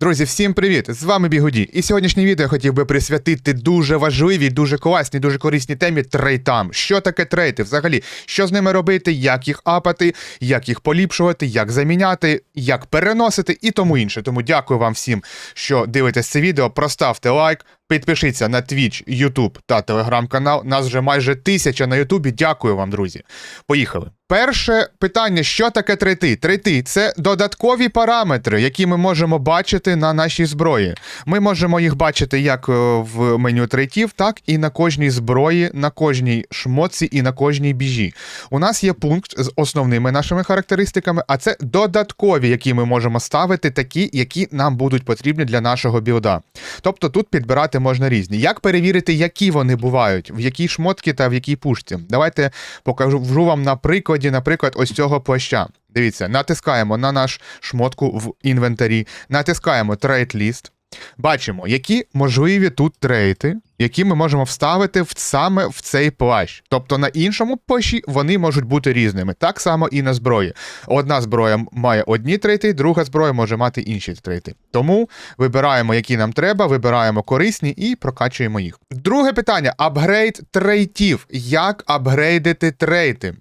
Друзі, всім привіт! З вами Бігуді. І сьогоднішнє відео я хотів би присвятити дуже важливій, дуже класній, дуже корисній темі трейтам. Що таке трейти взагалі? Що з ними робити, як їх апати, як їх поліпшувати, як заміняти, як переносити і тому інше. Тому дякую вам всім, що дивитесь це відео. Проставте лайк, підпишіться на Twitch, YouTube та телеграм-канал. Нас вже майже тисяча на Ютубі. Дякую вам, друзі. Поїхали. Перше питання: що таке трейти? Трейти це додаткові параметри, які ми можемо бачити на нашій зброї. Ми можемо їх бачити як е, в меню трейтів, так і на кожній зброї, на кожній шмотці і на кожній біжі. У нас є пункт з основними нашими характеристиками, а це додаткові, які ми можемо ставити, такі, які нам будуть потрібні для нашого білда. Тобто тут підбирати можна різні. Як перевірити, які вони бувають, в якій шмотці та в якій пушці? Давайте покажу вам на прикладі, наприклад, ось цього плаща. Дивіться, натискаємо на наш шмотку в інвентарі, натискаємо трейд ліст. Бачимо, які можливі тут трейти, які ми можемо вставити в, саме в цей плащ. Тобто на іншому плащі вони можуть бути різними. Так само і на зброї. Одна зброя має одні трейти, друга зброя може мати інші трейти. Тому вибираємо, які нам треба, вибираємо корисні і прокачуємо їх. Друге питання: апгрейд трейтів. Як апгрейдити трейти?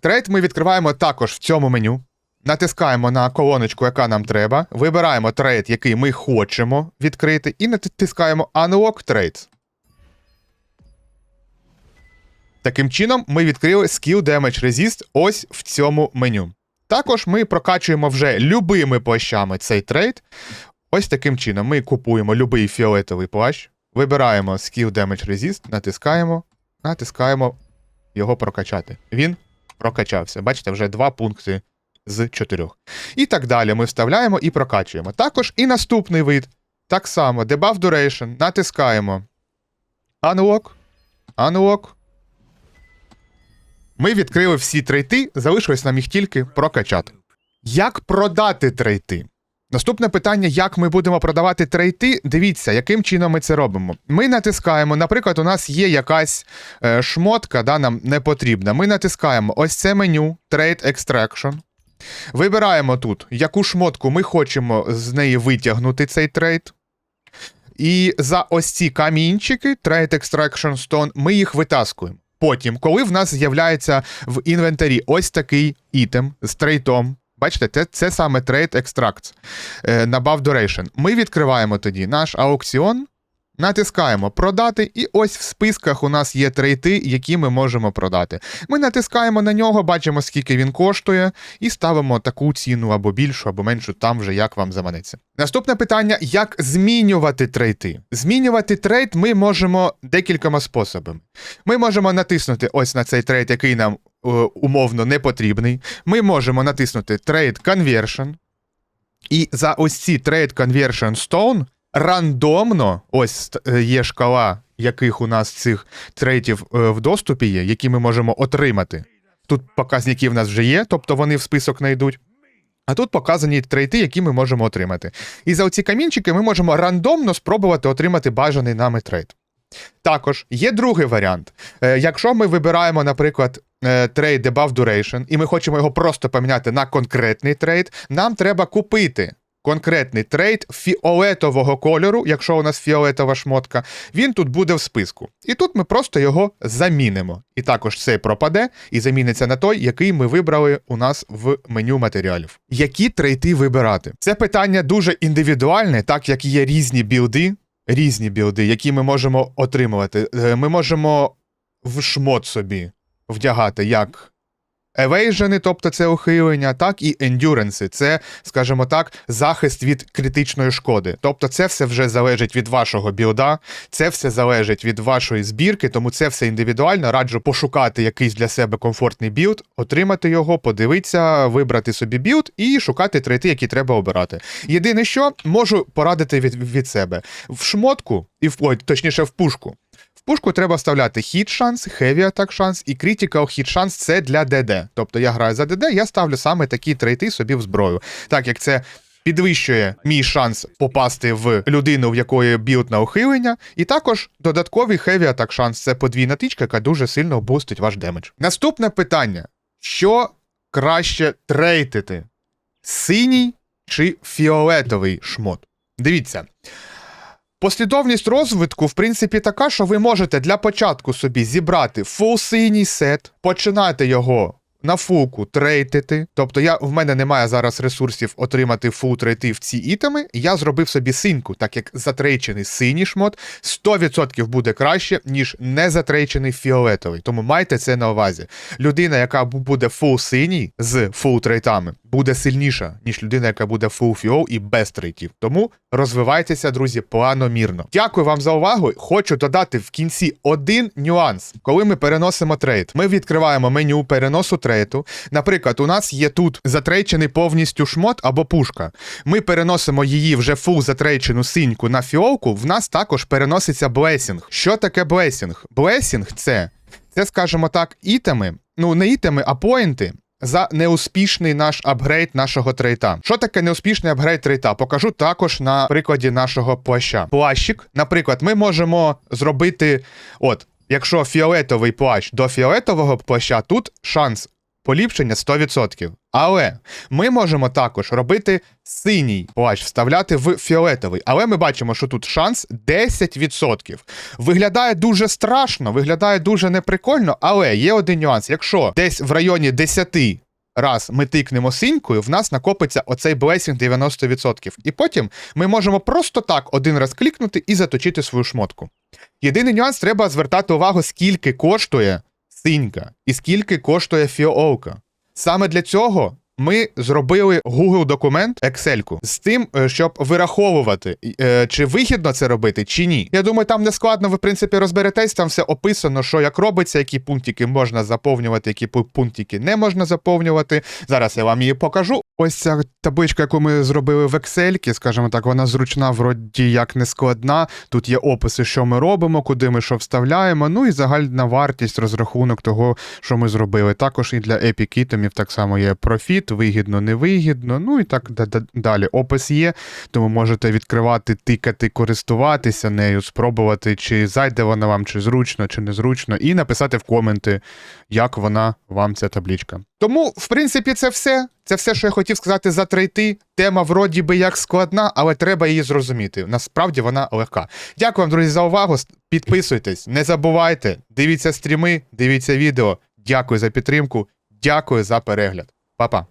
Трейд ми відкриваємо також в цьому меню. Натискаємо на колоночку, яка нам треба, вибираємо трейд, який ми хочемо відкрити, і натискаємо Unlock Trades. Таким чином, ми відкрили Skill Damage Resist ось в цьому меню. Також ми прокачуємо вже любими плащами цей трейд. Ось таким чином ми купуємо любий фіолетовий плащ, вибираємо Skill Damage Resist, натискаємо, натискаємо його прокачати. Він прокачався. Бачите, вже два пункти з чотирьох. І так далі ми вставляємо і прокачуємо. Також і наступний вид. Так само, Debuff Duration, натискаємо. Unlock. Unlock. Ми відкрили всі трейти, залишилось нам їх тільки прокачати. Як продати трейти? Наступне питання: як ми будемо продавати трейти? Дивіться, яким чином ми це робимо. Ми натискаємо, наприклад, у нас є якась е, шмотка, да, нам не потрібна. Ми натискаємо ось це меню Trade Extraction. Вибираємо тут, яку шмотку ми хочемо з неї витягнути цей трейд. І за ось ці камінчики, Trade Extraction Stone, ми їх витаскуємо. Потім, коли в нас з'являється в інвентарі ось такий ітем з трейтом, бачите, це, це саме Trade Extract, Buff Duration, ми відкриваємо тоді наш аукціон, натискаємо продати, і ось в списках у нас є трейти, які ми можемо продати. Ми натискаємо на нього, бачимо, скільки він коштує, і ставимо таку ціну або більшу, або меншу, там вже як вам заманеться. Наступне питання: як змінювати трейти? Змінювати трейд ми можемо декількома способами. Ми можемо натиснути ось на цей трейд, який нам е, умовно не потрібний. Ми можемо натиснути Trade Conversion. І за ось ці Trade Conversion Stone рандомно, ось е, є шкала, яких у нас цих трейтів е, в доступі є, які ми можемо отримати. Тут показники в нас вже є, тобто вони в список не йдуть. А тут показані трейти, які ми можемо отримати. І за оці камінчики ми можемо рандомно спробувати отримати бажаний нами трейд. Також є другий варіант. Е, Якщо ми вибираємо, наприклад, трейд Debuff Duration, і ми хочемо його просто поміняти на конкретний трейд, нам треба купити конкретний трейд фіолетового кольору, якщо у нас фіолетова шмотка, він тут буде в списку. І тут ми просто його замінимо. І також цей пропаде і заміниться на той, який ми вибрали у нас в меню матеріалів. Які трейти вибирати? Це питання дуже індивідуальне, так як є різні білди, різні білди, які ми можемо отримувати. Е, Ми можемо в шмот собі вдягати як Евейжени, тобто це ухилення, так і ендюренси, це, скажімо так, захист від критичної шкоди. Тобто, це все вже залежить від вашого білда, це все залежить від вашої збірки, тому це все індивідуально. Раджу пошукати якийсь для себе комфортний білд, отримати його, подивитися, вибрати собі білд і шукати трейти, які треба обирати. Єдине, що можу порадити від, від себе в шмотку, і в точніше в пушку. Пушку треба вставляти хіт шанс, heavy attack шанс і critical хіт шанс це для ДД. Тобто я граю за ДД, я ставлю саме такі трейти собі в зброю. Так як це підвищує мій шанс попасти в людину, в якої білд на ухилення, і також додатковий heavy attack шанс це подвійна тичка, яка дуже сильно бустить ваш демедж. Наступне питання: що краще трейтити? Синій чи фіолетовий шмот? Дивіться. Послідовність розвитку, в принципі, така, що ви можете для початку собі зібрати фул синій сет, починати його на фулку трейтити. Тобто я, в мене немає зараз ресурсів отримати фул трейти в ці ітеми. Я зробив собі синьку, так як затрейчений синій шмот 100% буде краще, ніж не затрейчений фіолетовий. Тому майте це на увазі. Людина, яка буде фул синій з фул трейтами, буде сильніша, ніж людина, яка буде фул фіол і без трейтів. Тому розвивайтеся, друзі, планомірно. Дякую вам за увагу. Хочу додати в кінці один нюанс. Коли ми переносимо трейд, ми відкриваємо меню переносу трейту. Наприклад, у нас є тут затрейчений повністю шмот або пушка. Ми переносимо її вже фул затрейчену синьку на фіолку. В нас також переноситься блесінг. Що таке блесінг? Блесінг це, це, скажімо так, ітеми, ну не ітеми, а поінти. За неуспішний наш апгрейд нашого трейта. Що таке неуспішний апгрейд трейта? Покажу також на прикладі нашого плаща. Плащик, наприклад, ми можемо зробити, от, якщо фіолетовий плащ до фіолетового плаща, тут шанс поліпшення 100%. Але ми можемо також робити синій плащ, вставляти в фіолетовий. Але ми бачимо, що тут шанс 10%. Виглядає дуже страшно, виглядає дуже неприкольно, але є один нюанс. Якщо десь в районі 10 раз ми тикнемо синькою, в нас накопиться оцей блесінг 90%. І потім ми можемо просто так один раз клікнути і заточити свою шмотку. Єдиний нюанс треба звертати увагу, скільки коштує синька і скільки коштує фіолка. Саме для цього ми зробили Google документ Excel з тим, е, щоб вираховувати, е, чи вигідно це робити, чи ні. Я думаю, там не складно, ви в принципі розберетесь, там все описано, що як робиться, які пунктики можна заповнювати, які пунктики не можна заповнювати. Зараз я вам її покажу. Ось ця табличка, яку ми зробили в Excel, скажімо так, вона зручна, вроді як не складна. Тут є описи, що ми робимо, куди ми що вставляємо. Ну і загальна вартість, розрахунок того, що ми зробили. Також і для Epic ітемів так само є профіт, вигідно, невигідно. Ну і так да- да- далі. Опис є, тому можете відкривати, тикати, користуватися нею, спробувати, чи зайде вона вам, чи зручно, чи незручно, і написати в коменти, як вона вам ця табличка. Тому, в принципі, це все. Це все, що я хотів сказати за трейти. Тема вроді би як складна, але треба її зрозуміти. Насправді вона легка. Дякую вам, друзі, за увагу. Підписуйтесь, не забувайте, дивіться стріми, дивіться відео. Дякую за підтримку, дякую за перегляд. Па-па.